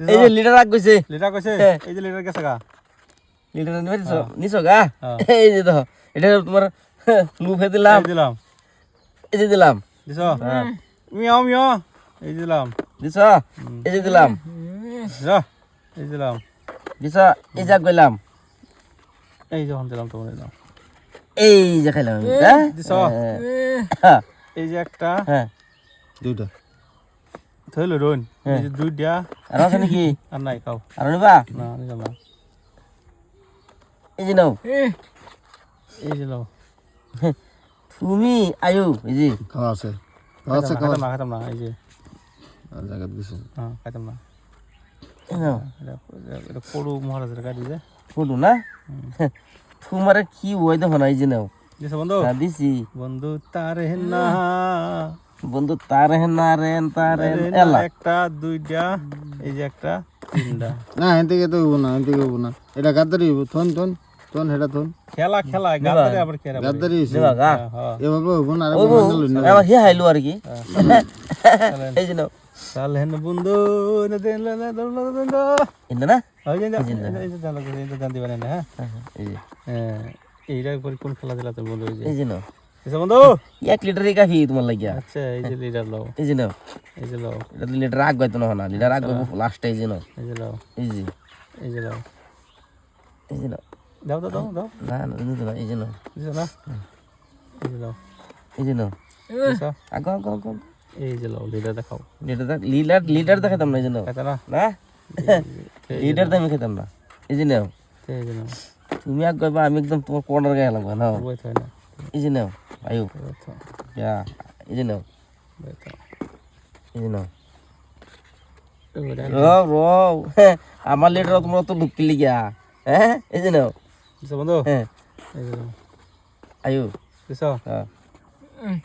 এই যে লিটার রাখ গইছে লিটার কইছে হ্যাঁ। এই যে লিটার গেছে গা লিটার নিবে দিছো নিছো গা হ্যাঁ। এই যে দেখো এটা তোমার লুফে দিলাম এই দিলাম এই যে দিলাম দিছ হ্যাঁ মিয়াও মিয়াও এই দিলাম দিছ এই যে দিলাম যা এই দিলাম দিছ এই যা গইলাম এই যখন দিলাম তোমার দিলাম এই যে খাইলাম হ্যাঁ? হ্যাঁ এই যে একটা হ্যাঁ দুইটা থইল এই দুই দিয়া আর আছে নাকি আর নাই খাও আর নিবা না নিলাম না এই যে নাও এই যে লাও তুমি আয়ু এই যে খাওয়া আছে খাওয়া আছে খাওয়া না খাইতাম না এই যে আর জায়গা দিছে হ্যাঁ খাইতাম না এটা এটা পড়ু মহারাজের গাড়ি যে ফুটু না তোমার কি ওই দেখো না এই যে নাও দিছ বন্ধু হ্যাঁ, দিছি বন্ধু তার না বন্ধু তার না রেন তার এলা। একটা দুইটা এই যে একটা তিনটা। না এন থেকে তো না এন থেকে হব না। এটা গাদ্দারি হব থন থন থন হেটা থন। খেলা খেলা গাদারে আবার খেলা গাদ্দারি দিবা গা। হ্যাঁ এভাবে হব না আরে আমার হি হাইলো আর কি। এই যে নাও। তাহলে হেন বন্ধু না দেন না ওই যে এই যে জানলা করে এই যে জান দিবেন না হ্যাঁ? হ্যাঁ, হ্যাঁ, এই যে। হ্যাঁ এইটা কোন খেলা দিলা তো বন্ধু এই যে। এই যে নাও। এসে বন্ধু এক লিটারই কাফি তোমার লাগিয়া আচ্ছা এই যে লিডার লও এই যে নাও এই যে লও এটা তো লিটার রাখবে তো না লিটার রাখবে লাস্টে এই যে নাও এই যে লও এই যে এই যে লও এই যে নাও দাও দাও দাও দাও না না এই যে নাও এই যে নাও দিছো না এই যে লও এই যে নাও আগো আগো আগো এই যে লও লিডার দেখাও লিটার দেখ লিটার লিটার দেখাতাম না এই যে নাও না না লিটার খেতাম না এই যে নাও এই যে নাও তুমি গইবা আমি একদম তোমার কর্নার গায়ে লাগবে না না এই যে নাও আয়ু বই থাও ইয়া এই যে নাও বই থাও এই যে নাও ওইটা রো রো আমার লিটার তোমার তো ঢুকতে লিগিয়া হ্যাঁ এই যে নাও দিছো বন্ধু হ্যাঁ এই যে লও আয়ু দিছো হ্যাঁ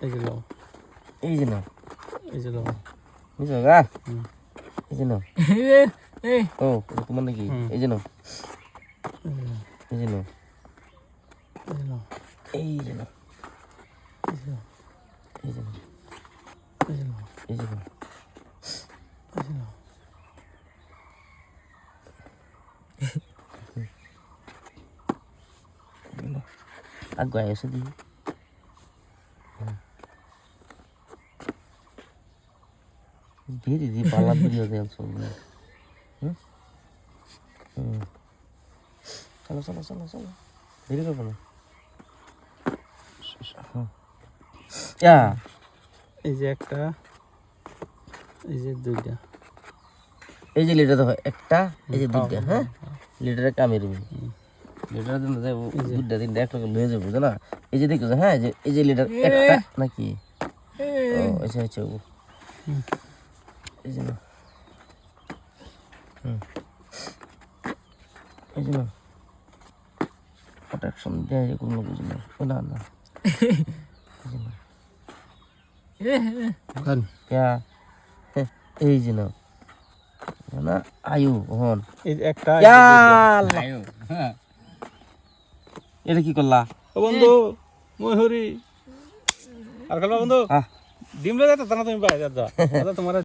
এই যে লও এই যে নাও এই যে লও বুঝছ গা হুম। এই যে নাও ও এটা তোমার নাকি হুম। এই যে নাও এই যে নাও এই যে লও এই যে নাও এই যে লও এই যে নাও এই যে লও এই যে নাও এই যে লও আগে এসে দিই ধীরে ধীরে পালা ভিডিও দেন চলবে এই যে একটা এই যে দুইটা। এই যে লিটার দেখো একটা এই যে দুইটা হ্যাঁ? লিটারে কামে রবি লিটার দিন দুইটা তিনটা একটা লয়ে যাব বুঝো না এই যে দেখো হ্যাঁ যে এই যে লিটার একটা নাকি? ও আচ্ছা আচ্ছা ও। এই যে হুম। এই যে না। প্রোটেকশন দেয় কোনো বুঝি না না না। এই যে না আয়ু হন একটা এটা কি করলা? ও বন্ধু আর বন্ধু? ডিম তো তুমি বাইরে যা তোমার